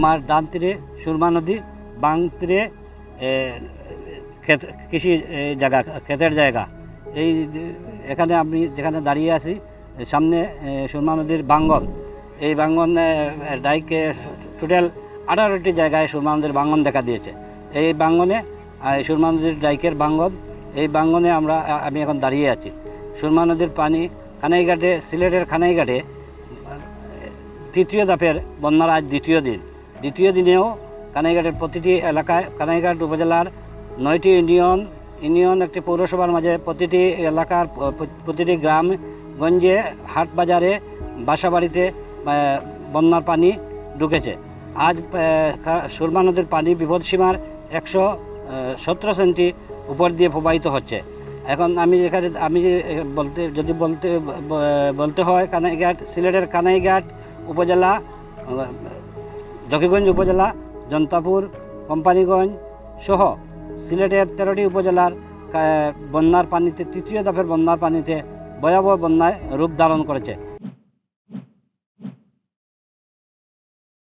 আমার ডান তীরে সুরমা নদী বাং তীরে কৃষি জায়গা, ক্ষেতের জায়গা। এই এখানে আমি যেখানে দাঁড়িয়ে আছি সামনে সুরমা নদীর বাঙ্গন। এই বাঙ্গন ডাইকে টোটাল আঠারোটি জায়গায় সুরমা নদীর বাঙ্গন দেখা দিয়েছে। এই বাঙ্গনে সুরমা নদীর ডাইকের বাঙ্গন, এই বাঙ্গনে আমরা আমি এখন দাঁড়িয়ে আছি। সুরমা নদীর পানি খানাইঘাটে, সিলেটের খানাইঘাটে তৃতীয় ধাপের বন্যার আজ দ্বিতীয় দিন। দ্বিতীয় দিনেও কানাইঘাটের প্রতিটি এলাকায়, কানাইঘাট উপজেলার নয়টি ইউনিয়ন ইউনিয়ন একটি পৌরসভার মাঝে প্রতিটি এলাকার প্রতিটি গ্রাম গঞ্জে হাট বাজারে বাসা বাড়িতে বন্যার পানি ঢুকেছে। আজ সুরমা নদীর পানি বিপদসীমার একশো সতেরো সেন্টি উপর দিয়ে প্রবাহিত হচ্ছে। এখন আমি এখানে, আমি বলতে, যদি বলতে বলতে হয় কানাইঘাট, সিলেটের কানাইঘাট উপজেলা জকিগঞ্জ উপজেলা, জনতাপুর, কোম্পানিগঞ্জ সহ সিলেটের তেরোটি উপজেলার বন্যার পানিতে, তৃতীয় দফের বন্যার পানিতে ভয়াবহ বন্যায় রূপ ধারণ করেছে।